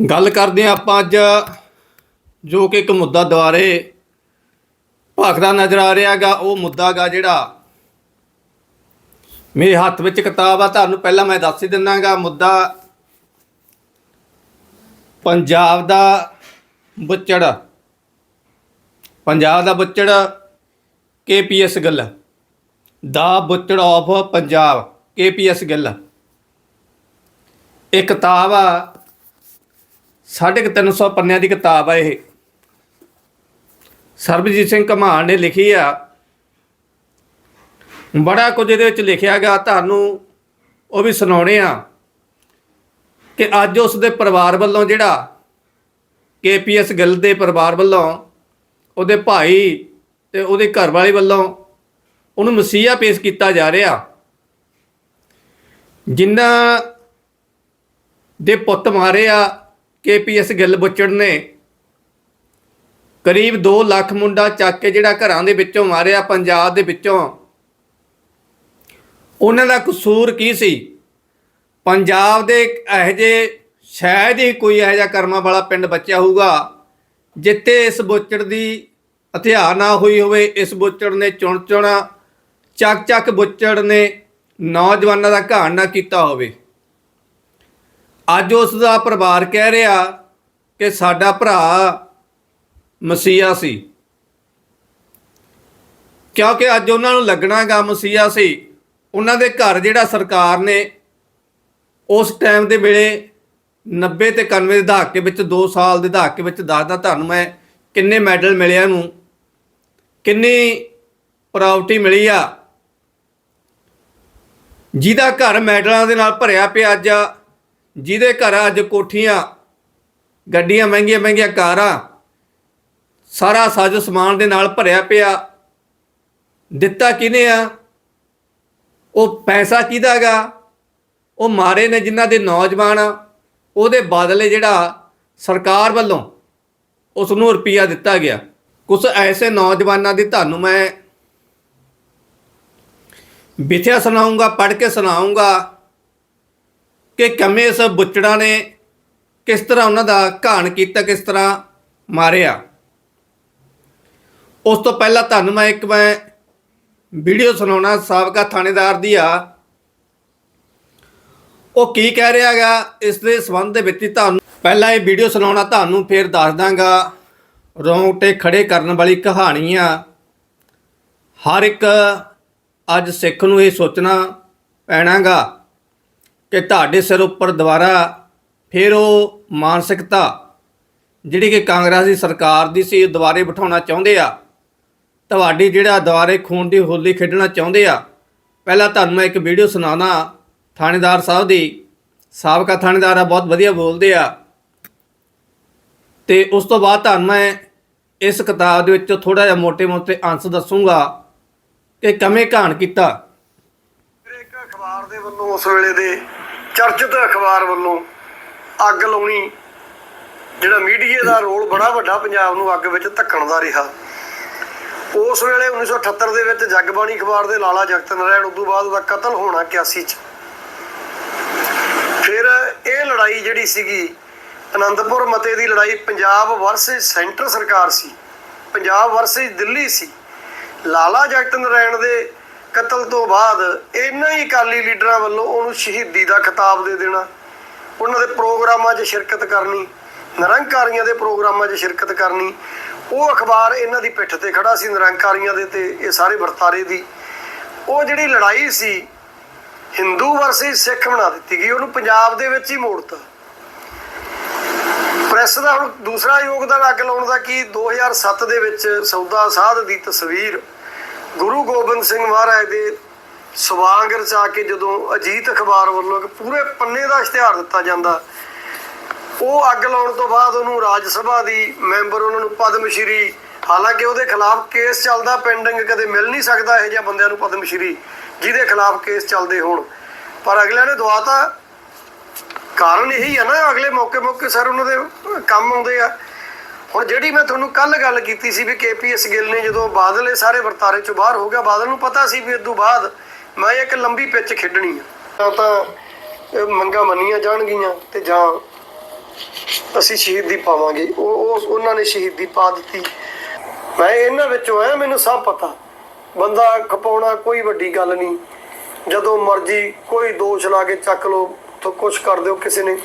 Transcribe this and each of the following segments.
ਗੱਲ ਕਰਦੇ ਹਾਂ ਆਪਾਂ ਅੱਜ, ਜੋ ਕਿ ਇੱਕ ਮੁੱਦਾ ਦੁਆਰੇ ਭਖਦਾ ਨਜ਼ਰ ਆ ਰਿਹਾਗਾ ਉਹ ਮੁੱਦਾ ਗਾ ਜਿਹੜਾ ਮੇਰੇ ਹੱਥ ਵਿੱਚ ਕਿਤਾਬ ਆ, ਤੁਹਾਨੂੰ ਪਹਿਲਾਂ ਮੈਂ ਦੱਸ ਹੀ ਦਿੰਨਾਗਾ ਮੁੱਦਾ ਪੰਜਾਬ ਦਾ ਬੁੱਚੜ। ਪੰਜਾਬ ਦਾ ਬੁੱਚੜ ਕੇਪੀਐਸ ਗੱਲ। ਦਾ ਬੁੱਚੜ ਆਫ ਪੰਜਾਬ ਕੇਪੀਐਸ ਗੱਲ। ਇਹ ਕਿਤਾਬ ਆ ਸਾਢੇ ਕੁ ਤਿੰਨ ਸੌ ਪੰਨਿਆਂ ਦੀ ਕਿਤਾਬ ਆ ਇਹ। ਸਰਬਜੀਤ ਸਿੰਘ ਘਮਾਣ ਨੇ ਲਿਖੀ ਆ। ਬੜਾ ਕੁਝ ਇਹਦੇ ਵਿੱਚ ਲਿਖਿਆ ਗਿਆ, ਤੁਹਾਨੂੰ ਉਹ ਵੀ ਸੁਣਾਉਣੇ ਆ ਕਿ ਅੱਜ ਉਸ ਦੇ ਪਰਿਵਾਰ ਵੱਲੋਂ ਜਿਹੜਾ ਕੇਪੀਐਸ ਗਿੱਲ ਦੇ ਪਰਿਵਾਰ ਵੱਲੋਂ, ਉਹਦੇ ਭਾਈ ਤੇ ਉਹਦੇ ਘਰ ਵਾਲੇ ਵੱਲੋਂ ਉਹਨੂੰ ਮਸੀਹਾ ਪੇਸ਼ ਕੀਤਾ ਜਾ ਰਿਹਾ। ਜਿਨ੍ਹਾਂ ਦੇ ਪੁੱਤ ਮਾਰੇ ਆ ਕੇਪੀਐਸ ਗਿੱਲ ਬੁੱਚੜ ਨੇ ਕਰੀਬ 2 ਲੱਖ ਮੁੰਡਾ ਚੱਕ ਕੇ ਜਿਹੜਾ ਘਰਾਂ ਦੇ ਵਿੱਚੋਂ ਮਾਰਿਆ, ਪੰਜਾਬ ਦੇ ਵਿੱਚੋਂ। ਉਹਨਾਂ ਦਾ ਕਸੂਰ ਕੀ ਸੀ? ਪੰਜਾਬ ਦੇ ਇਹੋ ਜਿਹੇ, ਸ਼ਾਇਦ ਹੀ ਕੋਈ ਇਹੋ ਜਿਹਾ ਕਰਮਾਂ ਵਾਲਾ ਪਿੰਡ ਬਚਿਆ ਹੋਊਗਾ, ਜਿੱਥੇ ਇਸ ਬੁੱਚੜ ਦੀ ਹਥਿਆਰ ਨਾ ਹੋਈ ਹੋਵੇ, ਇਸ ਬੁੱਚੜ ਨੇ ਚੁਣ ਚੁਣ ਚੱਕ ਚੱਕ ਬੁੱਚੜ ਨੇ ਨੌਜਵਾਨਾਂ ਦਾ ਘਾਣ ਨਾ ਕੀਤਾ ਹੋਵੇ। ਅੱਜ ਉਸ ਦਾ ਪਰਿਵਾਰ ਕਹਿ ਰਿਹਾ ਕਿ ਸਾਡਾ ਭਰਾ ਮਸੀਹਾ ਸੀ। ਕਿਉਂਕਿ ਅੱਜ ਉਹਨਾਂ ਨੂੰ ਲੱਗਣਾਗਾ ਮਸੀਹਾ ਸੀ। ਉਹਨਾਂ ਦੇ ਘਰ ਜਿਹੜਾ ਸਰਕਾਰ ਨੇ ਉਸ ਟਾਈਮ ਦੇ ਵੇਲੇ 90 ਤੇ 91 ਦੇ ਦਹਾਕੇ ਵਿੱਚ 2 ਸਾਲ ਦੇ ਦਹਾਕੇ ਵਿੱਚ ਦੱਸਦਾ ਤੁਹਾਨੂੰ ਮੈਂ ਕਿੰਨੇ ਮੈਡਲ ਮਿਲਿਆ ਨੂੰ ਕਿੰਨੀ ਪ੍ਰਾਪਰਟੀ ਮਿਲੀ ਆ। ਜਿਹਦਾ ਘਰ ਮੈਡਲਾਂ ਦੇ ਨਾਲ ਭਰਿਆ ਪਿਆ ਅੱਜ ਜਿਹਦੇ ਘਰ ਅੱਜ ਕੋਠੀਆਂ, ਗੱਡੀਆਂ, ਮਹਿੰਗੀਆਂ ਮਹਿੰਗੀਆਂ ਕਾਰਾਂ, ਸਾਰਾ ਸਾਜ਼ ਸਮਾਨ ਦੇ ਨਾਲ ਭਰਿਆ ਪਿਆ। ਦਿੱਤਾ ਕਿਨੇ ਆ? ਉਹ ਪੈਸਾ ਕਿਹਦਾਗਾ ਉਹ ਮਾਰੇ ਨੇ ਜਿਨ੍ਹਾਂ ਦੇ ਨੌਜਵਾਨ ਉਹਦੇ ਬਦਲੇ ਜਿਹੜਾ ਸਰਕਾਰ ਵੱਲੋਂ ਉਸ ਨੂੰ ਰੁਪਈਆ ਦਿੱਤਾ ਗਿਆ। ਕੁਝ ਐਸੇ ਨੌਜਵਾਨਾਂ ਦੀ ਤੁਹਾਨੂੰ ਮੈਂ ਵਿਥਿਆ ਸੁਣਾਉਂਗਾ ਪੜ੍ਹ ਕੇ ਸੁਣਾਉਂਗਾ ਕਿ ਕਮੇ ਇਸ ਬੁੱਚੜਾਂ ਨੇ ਕਿਸ ਤਰ੍ਹਾਂ ਉਹਨਾਂ ਦਾ ਘਾਣ ਕੀਤਾ, ਕਿਸ ਤਰ੍ਹਾਂ ਮਾਰਿਆ। ਉਸ ਤੋਂ ਪਹਿਲਾਂ ਤੁਹਾਨੂੰ ਮੈਂ ਇੱਕ ਮੈਂ ਵੀਡੀਓ ਸੁਣਾਉਣਾ, ਸਾਬਕਾ ਥਾਣੇਦਾਰ ਦੀ ਆ। ਉਹ ਕੀ ਕਹਿ ਰਿਹਾਗਾ ਇਸ ਦੇ ਸੰਬੰਧ ਦੇ ਵਿੱਚ ਤੁਹਾਨੂੰ ਪਹਿਲਾਂ ਇਹ ਵੀਡੀਓ ਸੁਣਾਉਣਾ, ਤੁਹਾਨੂੰ ਫਿਰ ਦੱਸ ਦਾਂਗਾ। ਰੌਂਗਟੇ ਖੜੇ ਕਰਨ ਵਾਲੀ ਕਹਾਣੀ ਆ। ਹਰ ਇੱਕ ਅੱਜ ਸਿੱਖ ਨੂੰ ਇਹ ਸੋਚਣਾ ਪੈਣਾਗਾ। ਕਿ ਤੁਹਾਡੇ ਸਿਰ ਉੱਪਰ ਦੁਬਾਰਾ ਫਿਰ ਉਹ ਮਾਨਸਿਕਤਾ ਜਿਹੜੀ ਕਿ ਕਾਂਗਰਸ ਦੀ ਸਰਕਾਰ ਦੀ ਸੀ, ਉਹ ਦੁਬਾਰੇ ਬਿਠਾਉਣਾ ਚਾਹੁੰਦੇ ਆ। ਤੁਹਾਡੀ ਜਿਹੜਾ ਦੁਬਾਰੇ ਖੂਨ ਦੀ ਹੋਲੀ ਖੇਡਣਾ ਚਾਹੁੰਦੇ ਆ। ਪਹਿਲਾਂ ਤੁਹਾਨੂੰ ਮੈਂ ਇੱਕ ਵੀਡੀਓ ਸੁਣਾਉਣਾ ਥਾਣੇਦਾਰ ਸਾਹਿਬ ਦੀ। ਸਾਬਕਾ ਥਾਣੇਦਾਰ ਆ, ਬਹੁਤ ਵਧੀਆ ਬੋਲਦੇ ਆ। ਤੇ ਉਸ ਤੋਂ ਬਾਅਦ ਤੁਹਾਨੂੰ ਮੈਂ ਇਸ ਕਿਤਾਬ ਦੇ ਵਿੱਚ ਥੋੜਾ ਜਿਹਾ ਮੋٹے-ਮੋٹے ਅੰਸ਼ ਦੱਸੂੰਗਾ ਕਿ ਕਮੇ ਘਾਣ ਕੀਤਾ। ਇੱਕ ਅਖਬਾਰ ਦੇ ਵੱਲੋਂ ਉਸ ਵੇਲੇ ਦੇ ਚਰਚਿਤ ਅਖਬਾਰ ਵੱਲੋਂ ਅੱਗ ਲਾਉਣੀ, ਜਿਹੜਾ ਮੀਡੀਆ ਦਾ ਰੋਲ ਬੜਾ ਵੱਡਾ ਪੰਜਾਬ ਨੂੰ ਅੱਗ ਵਿੱਚ ਧੱਕਣ ਦਾ ਰਿਹਾ। ਉਸ ਵੇਲੇ 1978 ਦੇ ਵਿੱਚ ਜਗਬਾਣੀ ਅਖਬਾਰ ਦੇ ਲਾਲਾ ਜਗਤ ਨਾਰਾਇਣ ਉਦੋਂ ਬਾਅਦ ਉਹਦਾ ਕਤਲ ਹੋਣਾ 81 ਚ। ਫਿਰ ਇਹ ਲੜਾਈ ਜਿਹੜੀ ਸੀਗੀ, ਅਨੰਦਪੁਰ ਮਤੇ ਦੀ ਲੜਾਈ ਪੰਜਾਬ ਵਰਸਸ ਸੈਂਟਰ ਸਰਕਾਰ ਸੀ, ਪੰਜਾਬ ਵਰਸਸ ਦਿੱਲੀ ਸੀ। ਲਾਲਾ ਜਗਤ ਨਾਰਾਇਣ ਦੇ ਕਤਲ ਤੋਂ ਬਾਅਦ ਇਹਨਾਂ ਹੀ ਅਕਾਲੀ ਲੀਡਰਾਂ ਵੱਲੋਂ ਉਹਨੂੰ ਸ਼ਹੀਦੀ ਦਾ ਖਿਤਾਬ ਦੇ ਦੇਣਾ। ਉਹਨਾਂ ਦੇ ਪ੍ਰੋਗਰਾਮਾਂ 'ਚ ਸ਼ਿਰਕਤ ਕਰਨੀ, ਨਿਰੰਕਾਰੀਆਂ ਦੇ ਪ੍ਰੋਗਰਾਮਾਂ 'ਚ ਸ਼ਿਰਕਤ ਕਰਨੀ, ਉਹ ਅਖਬਾਰ ਇਹਨਾਂ ਦੀ ਪਿੱਠ ਤੇ ਖੜਾ ਸੀ ਨਿਰੰਕਾਰੀਆਂ ਦੇ ਤੇ ਇਹ ਸਾਰੇ ਵਰਤਾਰੇ ਦੀ। ਉਹ ਜਿਹੜੀ ਲੜਾਈ ਸੀ, ਹਿੰਦੂ ਵਰਸਸ ਸਿੱਖ ਬਣਾ ਦਿੱਤੀ ਗਈ, ਉਹਨੂੰ ਪੰਜਾਬ ਦੇ ਵਿੱਚ ਹੀ ਮੋੜਤਾ। ਪ੍ਰੈਸ ਦਾ ਹੁਣ ਦੂਸਰਾ ਯੋਗਦਾਨ ਅੱਗ ਲਾਉਣ ਦਾ ਕੀ? 2007 ਦੇ ਵਿੱਚ ਸੌਦਾ ਸਾਧ ਦੀ ਤਸਵੀਰ ਗੁਰੂ ਗੋਬਿੰਦ ਸਿੰਘ ਮਹਾਰਾਜ ਦੇ ਸਵਾਂਗ ਰਚਾ ਕੇ ਜਦੋਂ ਅਜੀਤ ਅਖਬਾਰ ਵੱਲੋਂ ਪੂਰੇ ਪੰਨੇ ਦਾ ਇਸ਼ਤਿਹਾਰ ਦਿੱਤਾ ਜਾਂਦਾ, ਉਹ ਅੱਗ ਲਾਉਣ ਤੋਂ ਬਾਅਦ ਉਹਨੂੰ ਰਾਜ ਸਭਾ ਦੀ ਮੈਂਬਰ ਉਹਨਾਂ ਨੂੰ ਪਦਮ ਸ਼੍ਰੀ ਹਾਲਾਂਕਿ ਉਹਦੇ ਖਿਲਾਫ ਕੇਸ ਚੱਲਦਾ ਪੈਂਡਿੰਗ ਕਦੇ ਮਿਲ ਨਹੀਂ ਸਕਦਾ ਇਹ ਜਿਹੇ ਬੰਦਿਆਂ ਨੂੰ ਪਦਮ ਸ਼੍ਰੀ ਜਿਹਦੇ ਖਿਲਾਫ ਕੇਸ ਚੱਲਦੇ ਹੋਣ। ਪਰ ਅਗਲਿਆਂ ਨੇ ਦਵਾਤਾ ਕਾਰਨ ਇਹੀ ਹੈ ਨਾ, ਅਗਲੇ ਮੌਕੇ ਮੌਕੇ ਸਰ ਉਹਨਾਂ ਦੇ ਕੰਮ ਆਉਂਦੇ ਆ। ਹੁਣ ਜਿਹੜੀ ਮੈਂ ਤੁਹਾਨੂੰ ਕੱਲ ਗੱਲ ਕੀਤੀ ਸੀ ਵੀ ਕੇਪੀਐਸ ਗਿੱਲ ਨੇ ਜਦੋਂ ਬਾਦਲ ਇਹ ਸਾਰੇ ਵਰਤਾਰੇ ਚੋਂ ਬਾਹਰ ਹੋ ਗਿਆ, ਬਾਦਲ ਨੂੰ ਪਤਾ ਸੀ ਵੀ ਇਸ ਤੋਂ ਬਾਅਦ ਮੈਂ ਇੱਕ ਲੰਬੀ ਪਿੱਚ ਖੇਡਣੀ ਆ। ਤਾਂ ਤਾਂ ਮੰਨੀਆਂ ਜਾਣਗੀਆਂ ਤੇ ਜਾਂ ਅਸੀਂ ਸ਼ਹੀਦੀ ਪਾਵਾਂਗੇ। ਉਹ ਉਹ- ਉਹਨਾਂ ਨੇ ਸ਼ਹੀਦੀ ਪਾ ਦਿੱਤੀ। ਮੈਂ ਇਹਨਾਂ ਵਿੱਚੋਂ ਆ ਮੈਨੂੰ ਸਭ ਪਤਾ। ਬੰਦਾ ਖਪਾਉਣਾ ਕੋਈ ਵੱਡੀ ਗੱਲ ਨਹੀਂ। ਜਦੋਂ ਮਰਜ਼ੀ ਕੋਈ ਦੋਸ਼ ਲਾ ਕੇ ਚੱਕ ਲੋ ਤਾਂ ਕੁਛ ਕਰ ਦਿਓ ਕਿਸੇ ਨੇ।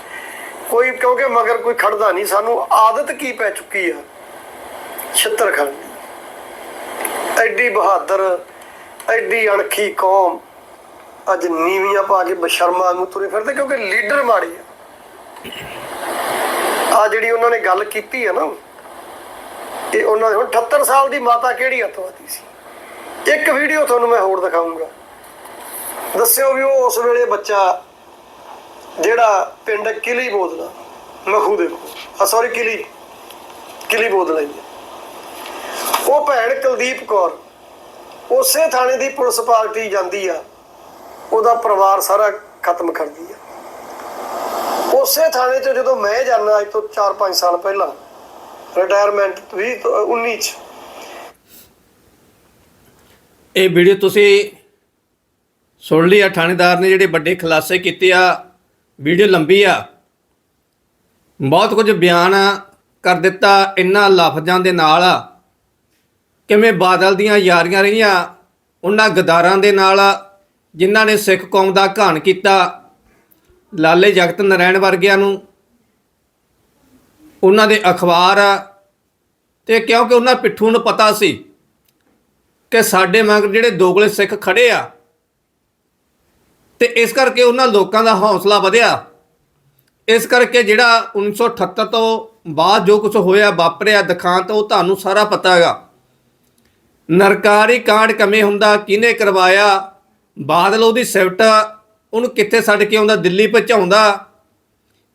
ਕੋਈ ਕਿਉਂਕਿ ਮਗਰ ਕੋਈ ਖੜਦਾ ਨਹੀਂ, ਸਾਨੂੰ ਆਦਤ ਕੀ ਪੈ ਚੁੱਕੀ ਆ? ਛਿੱਤਰ ਖਾਣ ਦੀ ਐਡੀ ਬਹਾਦਰ, ਐਡੀ ਅਣਖੀ ਕੌਮ, ਅੱਜ ਨੀਵੀਆਂ ਪਾ ਕੇ ਬਸ਼ਰਮਾ ਨੂੰ ਤੁਰੇ ਫਿਰਦੇ ਕਿਉਂਕਿ ਲੀਡਰ ਮਾੜੇ ਆ। ਆ ਜਿਹੜੀ ਉਹਨਾਂ ਨੇ ਗੱਲ ਕੀਤੀ ਆ ਨਾ, ਇਹ ਉਹਨਾਂ ਦੇ ਹੁਣ 78 ਸਾਲ ਦੀ ਮਾਤਾ ਕਿਹੜੀ ਅਤਵਾਦੀ ਸੀ? ਇੱਕ ਵੀਡੀਓ ਤੁਹਾਨੂੰ ਮੈਂ ਹੋਰ ਦਿਖਾਉਂਗਾ ਦੱਸਿਓ ਵੀ ਉਹ ਉਸ ਵੇਲੇ ਬੱਚਾ ਜਿਹੜਾ ਪਿੰਡ ਕਿਲੀ ਬੋਦਲਾ, ਮਖੂ ਦੇ ਕੋਲ। ਸੌਰੀ ਕਿਲੀ ਕਿਲੀ ਬੋਦਲਾ ਹੀ ਉਹ ਭੈਣ ਕੁਲਦੀਪ ਕੌਰ, ਉਸੇ ਥਾਣੇ ਦੀ ਪੁਲਿਸ ਪਾਰਟੀ ਜਾਂਦੀ ਆ, ਉਹਦਾ ਪਰਿਵਾਰ ਸਾਰਾ ਖਤਮ ਕਰਦੀ ਆ। ਉਸੇ ਥਾਣੇ 'ਚ ਜਦੋਂ ਮੈਂ ਜਾਣਾ ਅੱਜ ਤੋਂ 4-5 ਸਾਲ ਪਹਿਲਾਂ ਰਿਟਾਇਰਮੈਂਟ 20 ਤੋਂ 19 ਚ। ਇਹ ਵੀਡੀਓ ਤੁਸੀਂ ਸੁਣ ਲਈ ਆ, ਥਾਣੇਦਾਰ ਨੇ ਜਿਹੜੇ ਵੱਡੇ ਖੁਲਾਸੇ ਕੀਤੇ ਆ ਵੀਡੀਓ ਲੰਬੀ ਆ। ਬਹੁਤ ਕੁਝ ਬਿਆਨ ਕਰ ਦਿੱਤਾ, ਇੰਨਾ ਲਫ਼ਜ਼ਾਂ ਦੇ ਨਾਲ ਕਿਵੇਂ ਬਾਦਲ ਦੀਆਂ ਯਾਰੀਆਂ ਰਹੀਆਂ, ਉਹਨਾਂ ਗਦਾਰਾਂ ਦੇ ਨਾਲ ਜਿਨ੍ਹਾਂ ਨੇ ਸਿੱਖ ਕੌਮ ਦਾ ਘਾਣ ਕੀਤਾ, ਲਾਲੇ ਜਗਤ ਨਾਰਾਇਣ ਵਰਗਿਆਂ ਨੂੰ। ਉਹਨਾਂ ਦੇ ਅਖਬਾਰ ਤੇ ਕਿਉਂਕਿ ਉਹਨਾਂ ਪਿੱਠੂ ਨੂੰ ਪਤਾ ਸੀ ਕਿ ਸਾਡੇ ਮਗਰ ਜਿਹੜੇ ਦੋਗਲੇ ਸਿੱਖ ਖੜੇ ਆ ਤੇ ਇਸ ਕਰਕੇ ਉਹਨਾਂ ਲੋਕਾਂ ਦਾ ਹੌਸਲਾ ਵਧਿਆ। ਇਸ ਕਰਕੇ ਜਿਹੜਾ 1978 ਤੋਂ ਬਾਅਦ ਜੋ ਕੁਝ ਹੋਇਆ, ਵਾਪਰਿਆ ਦਿਖਾਂਤ ਉਹ ਤੁਹਾਨੂੰ ਸਾਰਾ ਪਤਾ ਹੈਗਾ। ਨਰਕਾਰੀ ਕਾਂਡ ਕਮੇ ਹੁੰਦਾ, ਕਿਹਨੇ ਕਰਵਾਇਆ, ਬਾਦਲ ਉਹਦੀ ਸਿਫਟ ਉਹਨੂੰ ਕਿੱਥੇ ਛੱਡ ਕੇ ਆਉਂਦਾ, ਦਿੱਲੀ ਪਹੁੰਚਾਉਂਦਾ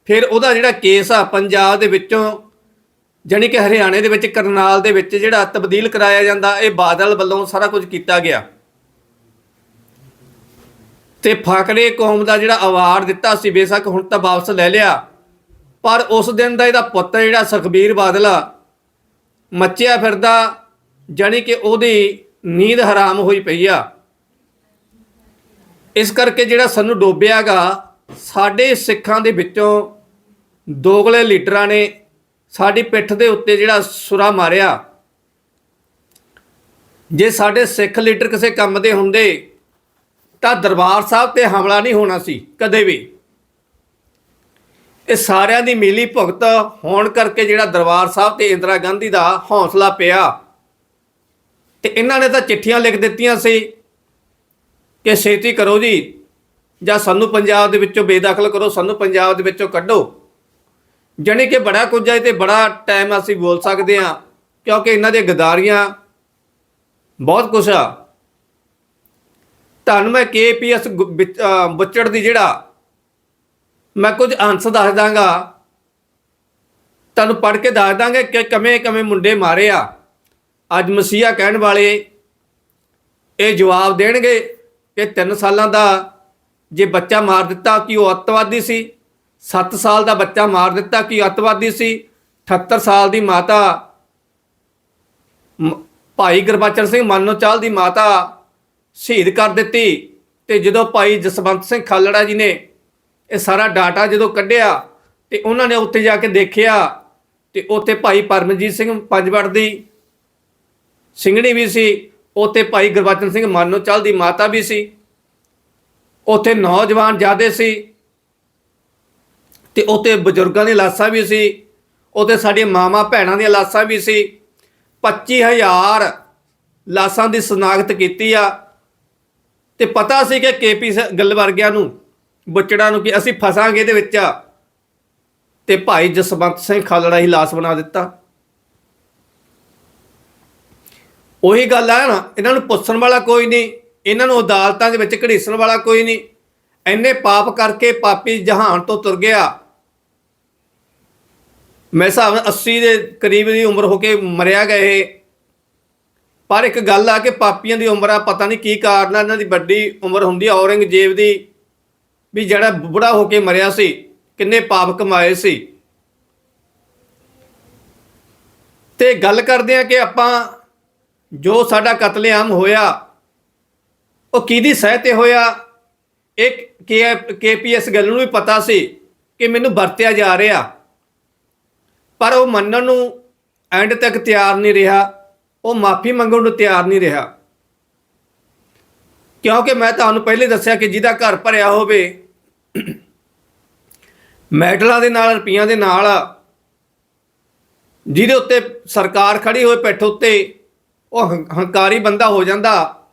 ਫਿਰ ਉਹਦਾ ਜਿਹੜਾ ਕੇਸ ਆ, ਪੰਜਾਬ ਦੇ ਵਿੱਚੋਂ, ਜਾਣੀ ਕਿ ਹਰਿਆਣੇ ਦੇ ਵਿੱਚ, ਕਰਨਾਲ ਦੇ ਵਿੱਚ ਜਿਹੜਾ ਤਬਦੀਲ ਕਰਾਇਆ ਜਾਂਦਾ, ਇਹ ਬਾਦਲ ਵੱਲੋਂ ਸਾਰਾ ਕੁਝ ਕੀਤਾ ਗਿਆ। ਤੇ ਫਾਕਰੇ ਕੌਮ ਦਾ ਜਿਹੜਾ ਅਵਾਰਡ ਦਿੱਤਾ ਸੀ, ਬੇਸ਼ੱਕ ਹੁਣ ਤਾਂ ਵਾਪਸ ਲੈ ਲਿਆ। ਪਰ ਉਸ ਦਿਨ ਦਾ ਇਹਦਾ ਪੁੱਤ ਜਿਹੜਾ ਸੁਖਬੀਰ ਬਾਦਲ ਮੱਚਿਆ ਫਿਰਦਾ, ਜਾਣੀ ਕਿ ਉਹਦੀ ਨੀਂਦ ਹਰਾਮ ਹੋਈ ਪਈ ਆ। ਇਸ ਕਰਕੇ ਜਿਹੜਾ ਸਾਨੂੰ ਡੋਬਿਆਗਾ ਸਾਡੇ ਸਿੱਖਾਂ ਦੇ ਵਿੱਚੋਂ ਦੋਗਲੇ ਲੀਡਰਾਂ ਨੇ ਸਾਡੀ ਪਿੱਠ ਦੇ ਉੱਤੇ ਜਿਹੜਾ ਸੁਰਾ ਮਾਰਿਆ। ਜੇ ਸਾਡੇ ਸਿੱਖ ਲੀਡਰ ਕਿਸੇ ਕੰਮ ਦੇ ਹੁੰਦੇ ਤਾਂ ਦਰਬਾਰ ਸਾਹਿਬ ਤੇ ਹਮਲਾ ਨਹੀਂ ਹੋਣਾ ਸੀ, ਕਦੇ ਵੀ। ਇਹ ਸਾਰਿਆਂ ਦੀ ਮਿਲੀ ਭੁਗਤ ਹੋਣ ਕਰਕੇ ਜਿਹੜਾ ਦਰਬਾਰ ਸਾਹਿਬ ਤੇ ਇੰਦਰਾ ਗਾਂਧੀ ਦਾ ਹੌਸਲਾ ਪਿਆ। ਤੇ ਇਹਨਾਂ ਨੇ ਤਾਂ ਚਿੱਠੀਆਂ ਲਿਖ ਦਿੱਤੀਆਂ ਸੀ ਕਿ ਛੇਤੀ ਕਰੋ ਜੀ, ਜਾਂ ਸਾਨੂੰ ਪੰਜਾਬ ਦੇ ਵਿੱਚੋਂ ਬੇਦਖਲ ਕਰੋ, ਸਾਨੂੰ ਪੰਜਾਬ ਦੇ ਵਿੱਚੋਂ ਕੱਢੋ। ਜਾਣੀ ਕਿ ਬੜਾ ਕੁਝ ਹੈ ਤੇ ਬੜਾ ਟਾਈਮ ਅਸੀਂ ਬੋਲ ਸਕਦੇ ਹਾਂ, ਕਿਉਂਕਿ ਇਹਨਾਂ ਦੀਆਂ ਗਦਾਰੀਆਂ ਬਹੁਤ ਕੁਛ ਆ। ਤੁਹਾਨੂੰ ਮੈਂ ਕੇਪੀਐਸ ਬੁੱਚੜ ਦੀ ਜਿਹੜਾ ਮੈਂ ਕੁਝ ਅੰਸ਼ ਦੱਸ ਦਾਂਗਾ। ਤੁਹਾਨੂੰ ਪੜ੍ਹ ਕੇ ਦੱਸ ਦਾਂਗੇ ਕਿ ਕਮੇ ਕਮੇ ਮੁੰਡੇ ਮਾਰੇ ਆ। ਅੱਜ ਮਸੀਹਾ ਕਹਿਣ ਵਾਲੇ ਇਹ ਜਵਾਬ ਦੇਣਗੇ ਕਿ 3 ਸਾਲਾਂ ਦਾ ਜੇ ਬੱਚਾ ਮਾਰ ਦਿੱਤਾ ਕਿ ਉਹ ਅੱਤਵਾਦੀ ਸੀ 7 ਸਾਲ ਦਾ ਬੱਚਾ ਮਾਰ ਦਿੱਤਾ ਕਿ ਅੱਤਵਾਦੀ ਸੀ 78 ਸਾਲ ਦੀ ਮਾਤਾ ਮ- ਭਾਈ ਗੁਰਬਚਨ ਸਿੰਘ ਮਾਨੋਚਾਲ ਦੀ ਮਾਤਾ ਸ਼ਹੀਦ ਕਰ ਦਿੱਤੀ। ਤੇ ਜਦੋਂ ਭਾਈ ਜਸਵੰਤ ਸਿੰਘ ਖਾਲੜਾ ਜੀ ਨੇ ਇਹ ਸਾਰਾ ਡਾਟਾ ਜਦੋਂ ਕੱਢਿਆ ਤੇ ਉਹਨਾਂ ਨੇ ਉੱਥੇ ਜਾ ਕੇ ਦੇਖਿਆ ਤੇ ਉੱਥੇ ਭਾਈ ਪਰਮਜੀਤ ਸਿੰਘ ਪੰਜਵੜ ਦੀ ਸਿੰਘਣੀ ਵੀ ਸੀ, ਉੱਥੇ ਭਾਈ ਗੁਰਬਚਨ ਸਿੰਘ ਮਾਨੋਚਾਲ ਦੀ ਮਾਤਾ ਵੀ ਸੀ। ਉੱਥੇ ਨੌਜਵਾਨ ਜਿਆਦੇ ਸੀ ਤੇ ਉੱਥੇ ਬਜ਼ੁਰਗਾਂ ਦੀਆਂ ਲਾਸ਼ਾਂ ਵੀ ਸੀ, ਉੱਥੇ ਸਾਡੀਆਂ ਮਾਵਾਂ ਭੈਣਾਂ ਦੀਆਂ ਲਾਸ਼ਾਂ ਵੀ ਸੀ। 25000 ਲਾਸ਼ਾਂ ਦੀ ਸਨਾਖਤ ਕੀਤੀ ਆ। ਤੇ ਪਤਾ ਸੀ ਕਿ ਕੇਪੀ ਗੱਲ ਵਰਗਿਆਂ ਨੂੰ, ਬੁੱਚੜਾਂ ਨੂੰ ਕਿ ਅਸੀਂ ਫਸਾਂਗੇ ਇਹਦੇ ਵਿੱਚ ਤੇ ਭਾਈ ਜਸਵੰਤ ਸਿੰਘ ਖਾਲੜਾ ਹੀ ਲਾਸ਼ ਬਣਾ ਦਿੱਤਾ। ਉਹੀ ਗੱਲ ਆ ਨਾ, ਇਹਨਾਂ ਨੂੰ ਪੁੱਛਣ ਵਾਲਾ ਕੋਈ ਨਹੀਂ, ਇਹਨਾਂ ਨੂੰ ਅਦਾਲਤਾਂ ਦੇ ਵਿੱਚ ਘੜੀਸਣ ਵਾਲਾ ਕੋਈ ਨਹੀਂ। ਐਨੇ ਪਾਪ ਕਰਕੇ ਪਾਪੀ ਜਹਾਨ ਤੋਂ ਤੁਰ ਗਿਆ। ਮੈਂ ਹਿਸਾਬ ਨਾਲ 80 ਦੇ ਕਰੀਬ ਦੀ ਉਮਰ ਹੋ ਕੇ ਮਰਿਆ ਗਏ ਪਰ ਇੱਕ ਗੱਲ ਆ ਕਿ ਪਾਪੀਆਂ ਦੀ ਉਮਰ ਆ, ਪਤਾ ਨਹੀਂ ਕੀ ਕਾਰਨ ਆ, ਇਹਨਾਂ ਦੀ ਵੱਡੀ ਉਮਰ ਹੁੰਦੀ ਆ, ਔਰੰਗਜ਼ੇਬ ਦੀ ਵੀ ਜਿਹੜਾ ਬੁੜਾ ਹੋ ਕੇ ਮਰਿਆ ਸੀ, ਕਿੰਨੇ ਪਾਪ ਕਮਾਏ ਸੀ। ਤੇ ਗੱਲ ਕਰਦੇ ਆ ਕਿ ਆਪਾਂ ਜੋ ਸਾਡਾ ਕਤਲੇਆਮ ਹੋਇਆ, ਉਹ ਕਿਹਦੀ ਸਹਿ ਤੇ ਹੋਇਆ? ਇੱਕ ਕੇਪੀਐਸ ਗੱਲ ਨੂੰ ਵੀ ਪਤਾ ਸੀ ਕਿ ਮੈਨੂੰ ਵਰਤਿਆ ਜਾ ਰਿਹਾ। ਪਰ ਉਹ ਮੰਨਣ ਨੂੰ ਐਂਡ ਤੱਕ ਤਿਆਰ ਨਹੀਂ ਰਿਹਾ। ਉਹ ਮਾਫੀ ਮੰਗਣ ਨੂੰ ਤਿਆਰ ਨਹੀਂ ਰਿਹਾ। ਕਿਉਂਕਿ ਮੈਂ ਤੁਹਾਨੂੰ ਪਹਿਲੇ ਦੱਸਿਆ ਕਿ ਜਿਹਦਾ ਘਰ ਭਰਿਆ ਹੋਵੇ, ਮੈਡਲਾਂ ਦੇ ਨਾਲ, ਰੁਪਈਆਂ ਦੇ ਨਾਲ, ਜਿਹਦੇ ਉੱਤੇ ਸਰਕਾਰ ਖੜੀ ਹੋਏ ਪਿੱਠ ਉੱਤੇ ਉਹ ਹੰ- ਹੰਕਾਰੀ ਬੰਦਾ ਹੋ ਜਾਂਦਾ।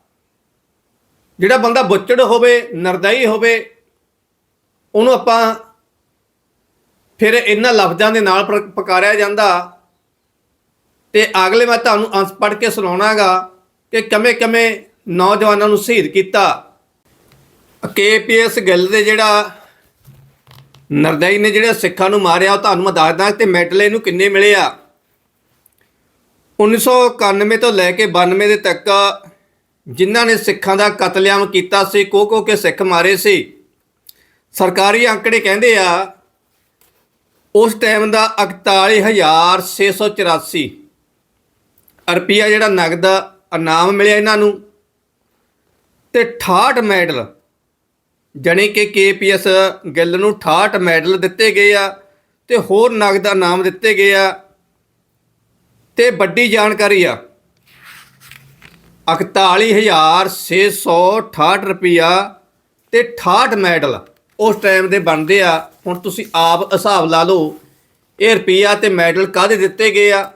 ਜਿਹੜਾ ਬੰਦਾ ਬੁੱਚੜ ਹੋਵੇ, ਨਰਦਾਈ ਹੋਵੇ, ਉਹਨੂੰ ਆਪਾਂ ਫਿਰ ਇਹਨਾਂ ਲਫ਼ਜ਼ਾਂ ਦੇ ਨਾਲ ਪ੍ਰ- ਪੁਕਾਰਿਆ ਜਾਂਦਾ। ਤੇ ਅਗਲੇ ਮੈਂ ਤੁਹਾਨੂੰ ਅੰਸ਼ ਪੜ੍ਹ ਕੇ ਸੁਣਾਉਣਾਗਾ ਕਿ ਕਮੇ ਕਮੇ ਨੌਜਵਾਨਾਂ ਨੂੰ ਸ਼ਹੀਦ ਕੀਤਾ। ਕੇਪੀਐਸ ਗਿੱਲ ਦੇ ਜਿਹੜਾ ਨਰਦਈ ਨੇ ਜਿਹੜੇ ਸਿੱਖਾਂ ਨੂੰ ਮਾਰਿਆ, ਉਹ ਤੁਹਾਨੂੰ ਮੈਂ ਦੱਸਦਾ ਤੇ ਮੈਡਲ ਇਹਨੂੰ ਕਿੰਨੇ ਮਿਲੇ ਆ। 1991 ਤੋਂ ਲੈ ਕੇ 92 ਦੇ ਤੱਕ ਜਿਨ੍ਹਾਂ ਨੇ ਸਿੱਖਾਂ ਦਾ ਕਤਲੇਆਮ ਕੀਤਾ ਸੀ ਕੋ ਕੋ ਕੇ ਸਿੱਖ ਮਾਰੇ ਸੀ। ਸਰਕਾਰੀ ਅੰਕੜੇ ਕਹਿੰਦੇ ਆ, ਉਸ ਟਾਈਮ ਦਾ 41684 ਰੁਪਿਆ ਜਿਹੜਾ ਨਗਦ ਇਨਾਮ ਮਿਲਿਆ ਇਹਨਾਂ ਨੂੰ ਤੇ 68 ਮੈਡਲ, ਜਣੇ ਕਿ ਕੇਪੀਐਸ ਗਿੱਲ ਨੂੰ 68 ਮੈਡਲ ਦਿੱਤੇ ਗਏ ਆ ਤੇ ਹੋਰ ਨਗਦ ਇਨਾਮ ਦਿੱਤੇ ਗਏ ਆ ਤੇ ਵੱਡੀ ਜਾਣਕਾਰੀ ਆ। 41668 ਰੁਪਿਆ ਤੇ 68 ਮੈਡਲ ਉਸ ਟਾਈਮ ਦੇ ਬਣਦੇ ਆ। ਹੁਣ ਤੁਸੀਂ ਆਪ ਹਿਸਾਬ ਲਾ ਲਓ, ਇਹ ਰੁਪਿਆ ਤੇ ਮੈਡਲ ਕਾਹਦੇ ਦਿੱਤੇ ਗਏ ਆ?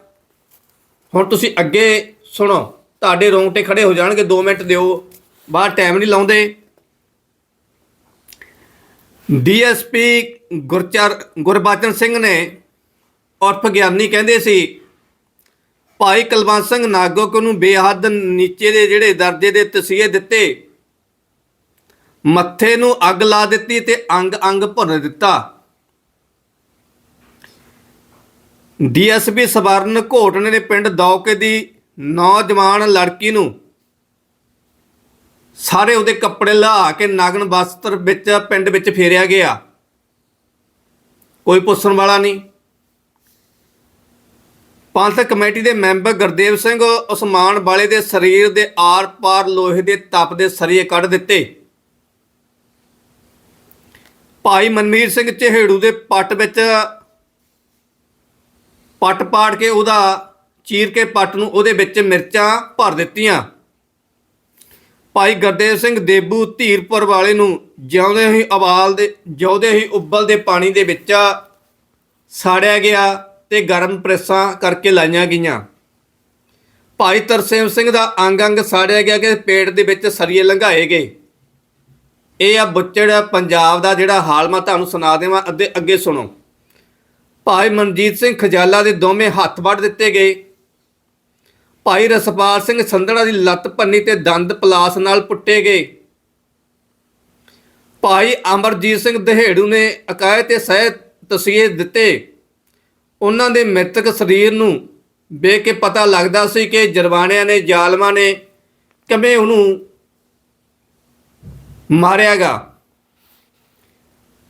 ਹੁਣ ਤੁਸੀਂ ਅੱਗੇ ਸੁਣੋ, ਤੁਹਾਡੇ ਰੋਂਗਟੇ ਖੜੇ ਹੋ ਜਾਣਗੇ 2 ਮਿੰਟ ਦਿਓ, ਬਾਹਰ ਟਾਈਮ ਨਹੀਂ ਲਾਉਂਦੇ। ਡੀਐਸਪੀ ਗੁਰਚਰ ਗੁਰਬਚਨ ਸਿੰਘ ਨੇ ਉਰਫ ਗਿਆਨੀ ਕਹਿੰਦੇ ਸੀ, ਭਾਈ ਕੁਲਵੰਤ ਸਿੰਘ ਨਾਗੋਕ ਨੂੰ ਬੇਹੱਦ ਨੀਚੇ ਦੇ ਜਿਹੜੇ ਦਰਜੇ ਦੇ ਤਸੀਹੇ ਦਿੱਤੇ, ਮੱਥੇ ਨੂੰ ਅੱਗ ਲਾ ਦਿੱਤੀ ਤੇ ਅੰਗ ਅੰਗ ਭੁੰਨ ਦਿੱਤਾ। ਡੀਐਸਪੀ ਸਵਰਨ ਘੋਟਣ ਦੇ ਪਿੰਡ ਦੌਕੇ ਦੀ ਨੌਜਵਾਨ ਲੜਕੀ ਨੂੰ ਸਾਰੇ ਉਹਦੇ ਕੱਪੜੇ ਲਾ ਕੇ ਨਾਗਨ ਵਸਤਰ ਵਿੱਚ ਪਿੰਡ ਵਿੱਚ ਫੇਰਿਆ ਗਿਆ। ਕੋਈ ਪੁੱਛਣ ਵਾਲਾ ਨਹੀਂ। ਪੰਥਕ ਕਮੇਟੀ ਦੇ ਮੈਂਬਰ ਗੁਰਦੇਵ ਸਿੰਘ ਉਸਮਾਨ ਵਾਲੇ ਦੇ ਸਰੀਰ ਦੇ ਆਰ-ਪਾਰ ਲੋਹੇ ਦੇ ਤਪ ਦੇ ਸਰੀਏ ਕੱਢ ਦਿੱਤੇ। ਭਾਈ ਮਨਮੀਰ ਸਿੰਘ ਚਿਹੜੂ ਦੇ ਪੱਟ ਵਿੱਚ ਪੱਟ ਪਾੜ ਕੇ ਉਹਦਾ ਚੀਰ ਕੇ ਪੱਟ ਨੂੰ ਉਹਦੇ ਵਿੱਚ ਮਿਰਚਾਂ ਭਰ ਦਿੱਤੀਆਂ। ਭਾਈ ਗੁਰਦੇਵ ਸਿੰਘ ਦੇਬੂ ਧੀਰਪੁਰ ਵਾਲੇ ਨੂੰ ਜਿਉਂਦੇ ਹੀ ਅਵਾਲ ਦੇ, ਜਿਉਂਦੇ ਹੀ ਉੱਬਲ ਦੇ ਪਾਣੀ ਦੇ ਵਿੱਚ ਸਾੜਿਆ ਗਿਆ ਤੇ ਗਰਮ ਪ੍ਰੈਸਾਂ ਕਰਕੇ ਲਾਈਆਂ ਗਈਆਂ। ਭਾਈ ਤਰਸੇਮ ਸਿੰਘ ਦਾ ਅੰਗ ਅੰਗ ਸਾੜਿਆ ਗਿਆ ਕਿ ਪੇਟ ਦੇ ਵਿੱਚ ਸਰੀਏ ਲੰਘਾਏ ਗਏ। ਇਹ ਆ ਬੁੱਚੜ ਪੰਜਾਬ ਦਾ ਜਿਹੜਾ ਹਾਲ ਮੈਂ ਤੁਹਾਨੂੰ ਸੁਣਾ ਦੇਵਾਂ, ਅੱਧੇ ਅੱਗੇ ਸੁਣੋ। ਭਾਈ ਮਨਜੀਤ ਸਿੰਘ ਖਜਾਲਾ ਦੇ ਦੋਵੇਂ ਹੱਥ ਵੱਢ ਦਿੱਤੇ ਗਏ। ਭਾਈ ਰਸਪਾਲ ਸਿੰਘ ਸੰਧੜਾ ਦੀ ਲੱਤ ਪੰਨੀ ਤੇ ਦੰਦ ਪਲਾਸ ਨਾਲ ਪੁੱਟੇ ਗਏ। ਭਾਈ ਅਮਰਜੀਤ ਸਿੰਘ ਦਹੇੜੂ ਨੇ ਅਕਾਇ ਤੇ ਸਹਿ ਤਸੀਹੇ ਦਿੱਤੇ। ਉਹਨਾਂ ਦੇ ਮ੍ਰਿਤਕ ਸਰੀਰ ਨੂੰ ਵੇਖ ਕੇ ਪਤਾ ਲੱਗਦਾ ਸੀ ਕਿ ਜਰਵਾਣਿਆਂ ਨੇ, ਜ਼ਾਲਮਾਂ ਨੇ ਕਿਵੇਂ ਉਹਨੂੰ ਮਾਰਿਆਗਾ।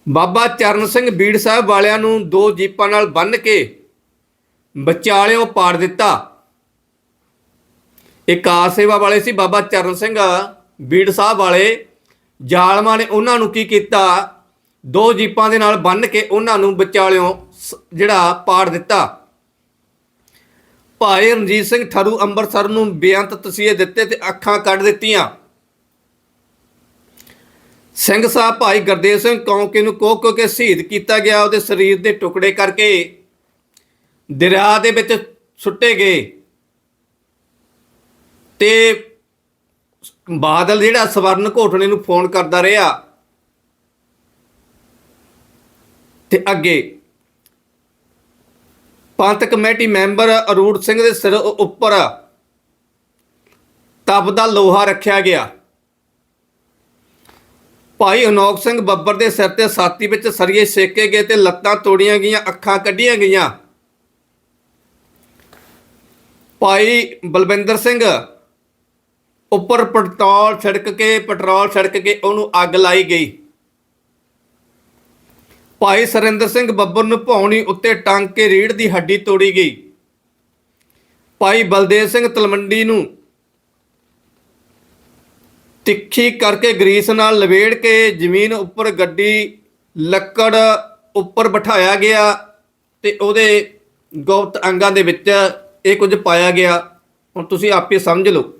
ਬਾਬਾ ਚਰਨ ਸਿੰਘ ਬੀੜ ਸਾਹਿਬ ਵਾਲਿਆਂ ਨੂੰ ਦੋ ਜੀਪਾਂ ਨਾਲ ਬੰਨ੍ਹ ਕੇ ਵਿਚਾਲਿਓਂ ਪਾੜ ਦਿੱਤਾ। ਇਹ ਕਾਰ ਸੇਵਾ ਵਾਲੇ ਸੀ ਬਾਬਾ ਚਰਨ ਸਿੰਘ ਬੀੜ ਸਾਹਿਬ ਵਾਲੇ। ਜ਼ਾਲਮਾਂ ਨੇ ਉਹਨਾਂ ਨੂੰ ਕੀ ਕੀਤਾ? ਦੋ ਜੀਪਾਂ ਦੇ ਨਾਲ ਬੰਨ੍ਹ ਕੇ ਉਹਨਾਂ ਨੂੰ ਵਿਚਾਲਿਓਂ ਸ- ਜਿਹੜਾ ਪਾੜ ਦਿੱਤਾ। ਭਾਈ ਰਣਜੀਤ ਸਿੰਘ ਠਰੂ ਅੰਮ੍ਰਿਤਸਰ ਨੂੰ ਬੇਅੰਤ ਤਸੀਹੇ ਦਿੱਤੇ ਤੇ ਅੱਖਾਂ ਕੱਢ ਦਿੱਤੀਆਂ। ਸਿੰਘ ਸਾਹਿਬ ਭਾਈ ਗੁਰਦੇਵ ਸਿੰਘ ਕੌਂਕੇ ਨੂੰ ਕੋਹ ਕੋਹ ਕੇ ਸ਼ਹੀਦ ਕੀਤਾ ਗਿਆ, ਉਹਦੇ ਸਰੀਰ ਦੇ ਟੁਕੜੇ ਕਰਕੇ ਦਰਿਆ ਦੇ ਵਿੱਚ ਸੁੱਟੇ ਗਏ। ਤੇ ਬਾਦਲ ਜਿਹੜਾ ਸਵਰਨ ਘੋਟਣੇ ਨੂੰ ਫੋਨ ਕਰਦਾ ਰਿਹਾ, ਤੇ ਅੱਗੇ ਪੰਥ ਕਮੇਟੀ ਮੈਂਬਰ ਅਰੂੜ ਸਿੰਘ ਦੇ ਸਿਰ ਉੱਪਰ ਤਪ ਦਾ ਲੋਹਾ ਰੱਖਿਆ ਗਿਆ। ਭਾਈ ਅਨੋਖ ਸਿੰਘ ਬੱਬਰ ਦੇ ਸਿਰ ਤੇ ਸਾਥੀ ਵਿੱਚ ਸਰੀਏ ਸੇਕੇ ਗਏ ਤੇ ਲੱਤਾਂ ਤੋੜੀਆਂ ਗਈਆਂ, ਅੱਖਾਂ ਕੱਢੀਆਂ ਗਈਆਂ। ਭਾਈ ਬਲਵਿੰਦਰ ਸਿੰਘ ਉੱਪਰ ਪੈਟਰੋਲ ਛਿੜਕ ਕੇ, ਪੈਟਰੋਲ ਛਿੜਕ ਕੇ ਉਹਨੂੰ ਅੱਗ ਲਾਈ ਗਈ। ਭਾਈ ਸਰਿੰਦਰ ਸਿੰਘ ਬੱਬਰ ਨੂੰ ਭੌਣੀ ਉੱਤੇ ਟੰਗ ਕੇ ਰੀੜ ਦੀ ਹੱਡੀ ਤੋੜੀ ਗਈ। ਭਾਈ ਬਲਦੇਵ ਸਿੰਘ ਤਲਵੰਡੀ ਨੂੰ ਤਿੱਖੀ ਕਰਕੇ ਗਰੀਸ ਨਾਲ ਲਵੇੜ ਕੇ ਜ਼ਮੀਨ ਉੱਪਰ ਗੱਡੀ ਲੱਕੜ ਉੱਪਰ ਬਿਠਾਇਆ ਗਿਆ ਤੇ ਉਹਦੇ ਗੁਪਤ ਅੰਗਾਂ ਦੇ ਵਿੱਚ ਇਹ ਕੁਝ ਪਾਇਆ ਗਿਆ। ਹੁਣ ਤੁਸੀਂ ਆਪੇ ਸਮਝ ਲਓ।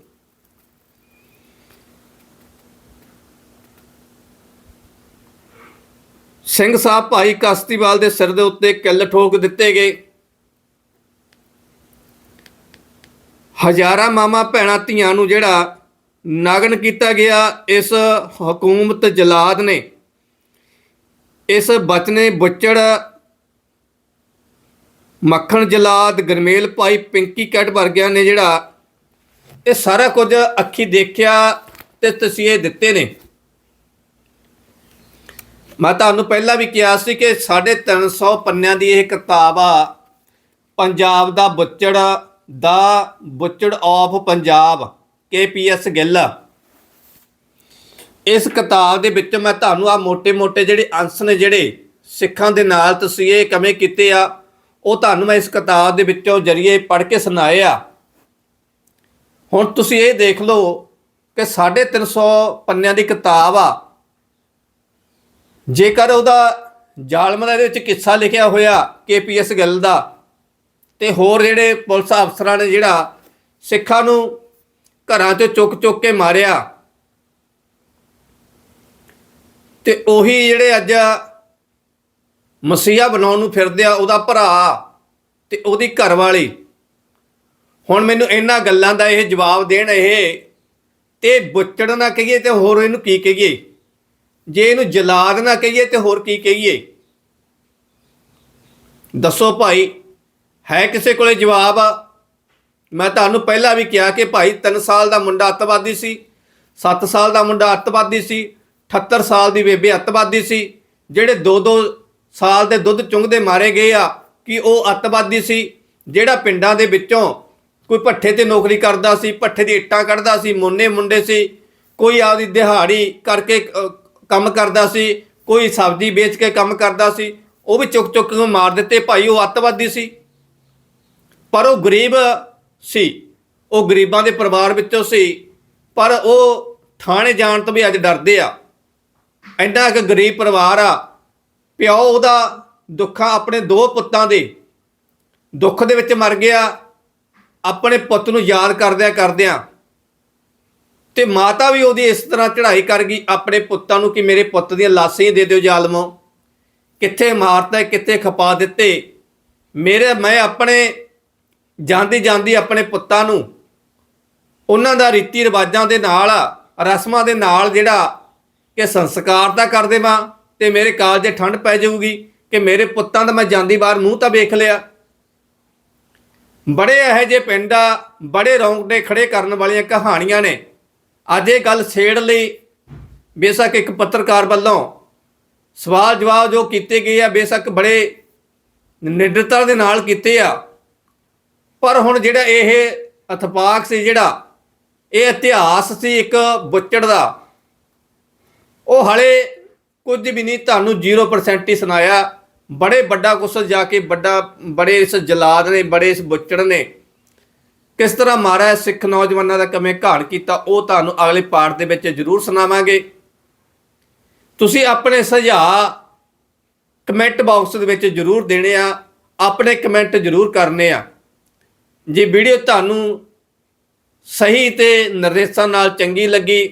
ਸਿੰਘ ਸਾਹਿਬ ਭਾਈ ਕਸਤੀਵਾਲ ਦੇ ਸਿਰ ਦੇ ਉੱਤੇ ਕਿੱਲ ਠੋਕ ਦਿੱਤੇ ਗਏ। ਹਜ਼ਾਰਾਂ ਮਾਮਾ, ਭੈਣਾਂ, ਧੀਆਂ ਨੂੰ ਜਿਹੜਾ ਨਗਨ ਕੀਤਾ ਗਿਆ ਇਸ ਹਕੂਮਤ ਜਲਾਦ ਨੇ। ਇਸ ਬਚਨੇ ਬੁੱਚੜ ਮੱਖਣ ਜਲਾਦ ਗਰਮੇਲ ਭਾਈ ਪਿੰਕੀ ਕੈਟ ਵਰਗਿਆਂ ਨੇ ਜਿਹੜਾ ਇਹ ਸਾਰਾ ਕੁਝ ਅੱਖੀ ਦੇਖਿਆ ਤੇ ਤਸੀਹੇ ਦਿੱਤੇ ਨੇ। ਮੈਂ ਤੁਹਾਨੂੰ ਪਹਿਲਾਂ ਵੀ ਕਿਹਾ ਸੀ ਕਿ 350 ਪੰਨਿਆਂ ਦੀ ਇਹ ਕਿਤਾਬ ਆ, ਪੰਜਾਬ ਦਾ ਬੁੱਚੜ ਦਾ ਬੁੱਚੜ of Punjab. K P KPS Gill. ਇਸ ਕਿਤਾਬ ਦੇ ਵਿੱਚ ਮੈਂ ਤੁਹਾਨੂੰ ਆ ਮੋٹے-ਮੋٹے ਜਿਹੜੇ ਅੰਸ਼ ਨੇ ਜਿਹੜੇ ਸਿੱਖਾਂ ਦੇ ਨਾਲ ਤੁਸੀਂ ਇਹ ਕਵੇਂ ਕੀਤੇ ਆ, ਉਹ ਤੁਹਾਨੂੰ ਮੈਂ ਇਸ ਕਿਤਾਬ ਦੇ ਵਿੱਚੋਂ ਜਰੀਏ ਪੜ੍ਹ ਕੇ ਸੁਣਾਏ ਆ। ਹੁਣ ਤੁਸੀਂ ਇਹ ਦੇਖ ਲਓ ਕਿ 350 ਪੰਨਿਆਂ ਦੀ ਕਿਤਾਬ ਆ। ਜੇਕਰ ਉਹਦਾ ਜਾਲਮਲਾ ਦੇ ਵਿੱਚ ਕਿੱਸਾ ਲਿਖਿਆ ਹੋਇਆ ਕੇ ਪੀ ਕੇਪੀਐਸ ਗਿੱਲ ਦਾ, ਤੇ ਹੋਰ ਜਿਹੜੇ ਪੁਲਿਸ ਅਫਸਰਾਂ ਨੇ ਜਿਹੜਾ ਸਿੱਖਾਂ ਨੂੰ ਘਰਾਂ 'ਚੋਂ ਚੁੱਕ ਚੁੱਕ ਕੇ ਮਾਰਿਆ। ਤੇ ਉਹੀ ਜਿਹੜੇ ਅੱਜ ਮਸੀਹਾ ਬਣਾਉਣ ਨੂੰ ਫਿਰਦੇ ਆ, ਉਹਦਾ ਭਰਾ ਤੇ ਉਹਦੀ ਘਰਵਾਲੀ। ਹੁਣ ਮੈਨੂੰ ਇਹਨਾਂ ਗੱਲਾਂ ਦਾ ਇਹ ਜਵਾਬ ਦੇਣ ਇਹ ਤੇ ਬੁੱਚੜ ਨਾ ਕਹੀਏ ਤੇ ਹੋਰ ਇਹਨੂੰ ਕੀ ਕਹੀਏ? ਜੇ ਇਹਨੂੰ ਜਲਾਦ ਨਾ ਕਹੀਏ ਤੇ ਹੋਰ ਕੀ ਕਹੀਏ? ਦੱਸੋ ਭਾਈ, ਹੈ ਕਿਸੇ ਕੋਲੇ ਜਵਾਬ? ਮੈਂ ਤੁਹਾਨੂੰ ਪਹਿਲਾਂ ਵੀ ਕਿਹਾ ਕਿ ਭਾਈ 3 ਸਾਲ ਦਾ ਮੁੰਡਾ ਅੱਤਵਾਦੀ ਸੀ 7 ਸਾਲ ਦਾ ਮੁੰਡਾ ਅੱਤਵਾਦੀ ਸੀ 78 ਸਾਲ ਦੀ ਬੇਬੇ ਅੱਤਵਾਦੀ ਸੀ, ਜਿਹੜੇ 2-2 ਸਾਲ ਦੇ ਦੁੱਧ ਚੁੰਗਦੇ ਮਾਰੇ ਗਏ ਆ, ਕਿ ਉਹ ਅੱਤਵਾਦੀ ਸੀ, ਜਿਹੜਾ ਪਿੰਡਾਂ ਦੇ ਵਿੱਚੋਂ ਕੋਈ ਭੱਠੇ ਤੇ ਨੌਕਰੀ ਕਰਦਾ ਸੀ, ਭੱਠੇ ਦੀ ਇੱਟਾਂ ਕੱਢਦਾ ਸੀ, ਮੋਨੇ ਮੁੰਡੇ ਸੀ, ਕੋਈ ਆਪਦੀ ਦਿਹਾੜੀ ਕਰਕੇ ਕੰਮ ਕਰਦਾ ਸੀ, ਕੋਈ ਸਬਜ਼ੀ ਵੇਚ ਕੇ ਕੰਮ ਕਰਦਾ ਸੀ, ਉਹ ਵੀ ਚੁੱਕ ਚੁੱਕ ਕੇ ਮਾਰ ਦਿੱਤੇ, ਭਾਈ ਉਹ ਅੱਤਵਾਦੀ ਸੀ। ਪਰ ਉਹ ਗਰੀਬ ਸੀ। ਉਹ ਗਰੀਬਾਂ ਦੇ ਪਰਿਵਾਰ ਵਿੱਚੋਂ ਸੀ। ਪਰ ਉਹ ਥਾਣੇ ਜਾਣ ਤੋਂ ਵੀ ਅੱਜ ਡਰਦੇ ਆ। ਐਡਾ ਕਿ ਗਰੀਬ ਪਰਿਵਾਰ ਆ। ਪਿਓ ਉਹਦਾ ਦੁੱਖਾਂ ਆਪਣੇ ਦੋ ਪੁੱਤਾਂ ਦੇ ਦੁੱਖ ਦੇ ਵਿੱਚ ਮਰ ਗਿਆ। ਆਪਣੇ ਪੁੱਤ ਨੂੰ ਯਾਦ ਕਰਦਿਆਂ ਕਰਦਿਆਂ ਤੇ ਮਾਤਾ ਵੀ ਉਹਦੀ ਇਸ ਤਰ੍ਹਾਂ ਚੜ੍ਹਾਈ ਕਰ ਗਈ, ਆਪਣੇ ਪੁੱਤਾਂ ਨੂੰ ਕਿ ਮੇਰੇ ਪੁੱਤ ਦੀਆਂ ਲਾਸ਼ਾਂ ਹੀ ਦੇ ਦਿਓ ਜ਼ਾਲਮੋ। ਕਿੱਥੇ ਮਾਰਤਾ, ਕਿੱਥੇ ਖਪਾ ਦਿੱਤੇ। ਮੇਰੇ, ਮੈਂ ਆਪਣੇ ਜਾਂਦੀ ਜਾਂਦੀ ਆਪਣੇ ਪੁੱਤਾਂ ਨੂੰ ਉਹਨਾਂ ਦਾ ਰੀਤੀ ਰਿਵਾਜਾਂ ਦੇ ਨਾਲ, ਰਸਮਾਂ ਦੇ ਨਾਲ ਜਿਹੜਾ ਕਿ ਸੰਸਕਾਰ ਤਾਂ ਕਰ ਦੇਵਾਂ ਤੇ ਮੇਰੇ ਕਾਲਜੇ ਠੰਡ ਪੈ ਜਾਊਗੀ ਕਿ ਮੇਰੇ ਪੁੱਤਾਂ ਦਾ ਮੈਂ ਜਾਂਦੀ ਵਾਰ ਮੂੰਹ ਤਾਂ ਵੇਖ ਲਿਆ। ਬੜੇ ਇਹੋ ਜਿਹੇ ਪਿੰਡ ਆ, ਬੜੇ ਰੌਂਗਟੇ ਖੜੇ ਕਰਨ ਵਾਲੀਆਂ ਕਹਾਣੀਆਂ ਨੇ। ਅੱਜ ਇਹ ਗੱਲ ਛੇੜ ਲਈ ਬੇਸ਼ੱਕ ਇੱਕ ਪੱਤਰਕਾਰ ਵੱਲੋਂ ਸਵਾਲ ਜਵਾਬ ਜੋ ਕੀਤੇ ਗਏ ਆ, ਬੇਸ਼ੱਕ ਬੜੇ ਨਿਡਰਤਾ ਦੇ ਨਾਲ ਕੀਤੇ ਆ। ਪਰ ਹੁਣ ਜਿਹੜਾ ਇਹ ਅਥਪਾਕ ਸੀ ਜਿਹੜਾ, ਇਹ ਇਤਿਹਾਸ ਸੀ ਇੱਕ ਬੁੱਚੜ ਦਾ। ਉਹ ਹਲੇ ਕੁਝ ਵੀ ਨਹੀਂ ਤੁਹਾਨੂੰ 0% ਹੀ ਸੁਣਾਇਆ। ਬੜੇ ਵੱਡਾ ਕੁਛ ਜਾ ਕੇ ਵੱਡਾ, ਬੜੇ ਇਸ ਜਲਾਦ ਨੇ, ਬੜੇ ਇਸ ਬੁੱਚੜ ਨੇ। ਕਿਸ ਤਰ੍ਹਾਂ ਮਾਰਿਆ ਸਿੱਖ ਨੌਜਵਾਨਾਂ ਦਾ ਕਿਵੇਂ ਘਾਣ ਕੀਤਾ, ਉਹ ਤੁਹਾਨੂੰ ਅਗਲੇ ਪਾਰਟ ਦੇ ਵਿੱਚ ਜ਼ਰੂਰ ਸੁਣਾਵਾਂਗੇ। ਤੁਸੀਂ ਆਪਣੇ ਸੁਝਾਅ ਕਮੈਂਟ ਬਾਕਸ ਦੇ ਵਿੱਚ ਜ਼ਰੂਰ ਦੇਣੇ ਆ, ਆਪਣੇ ਕਮੈਂਟ ਜ਼ਰੂਰ ਕਰਨੇ ਆ। ਜੇ ਵੀਡੀਓ ਤੁਹਾਨੂੰ ਸਹੀ ਤੇ ਨਿਰਦੇਸ਼ਾਂ ਨਾਲ ਚੰਗੀ ਲੱਗੀ,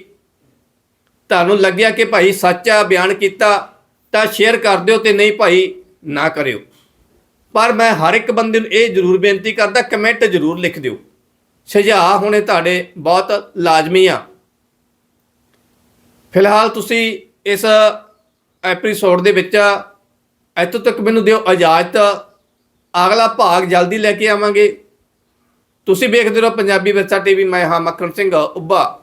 ਤੁਹਾਨੂੰ ਲੱਗਿਆ ਕਿ ਭਾਈ ਸੱਚਾ ਬਿਆਨ ਕੀਤਾ, ਤਾਂ ਸ਼ੇਅਰ ਕਰ ਦਿਓ ਤੇ ਨਹੀਂ ਭਾਈ, ਨਾ ਕਰਿਓ। ਪਰ ਮੈਂ ਹਰ ਇੱਕ ਬੰਦੇ ਨੂੰ ਇਹ ਜ਼ਰੂਰ ਬੇਨਤੀ ਕਰਦਾ, ਕਮੈਂਟ ਜ਼ਰੂਰ ਲਿਖ ਦਿਓ। ਸੁਝਾਅ ਹੋਣੇ ਤੁਹਾਡੇ ਬਹੁਤ ਲਾਜ਼ਮੀ ਆ। ਫਿਲਹਾਲ ਤੁਸੀਂ ਇਸ ਐਪੀਸੋਡ ਦੇ ਵਿੱਚ ਇੱਥੋਂ ਤੱਕ ਮੈਨੂੰ ਦਿਓ ਇਜਾਜ਼ਤ। ਅਗਲਾ ਭਾਗ ਜਲਦੀ ਲੈ ਕੇ ਆਵਾਂਗੇ। ਤੁਸੀਂ ਵੇਖਦੇ ਰਹੋ ਪੰਜਾਬੀ ਵਿਰਸਾ ਟੀਵੀ ਮੈਂ ਹਾਂ ਮੱਖਣ ਸਿੰਘ ਉੱਭਾ।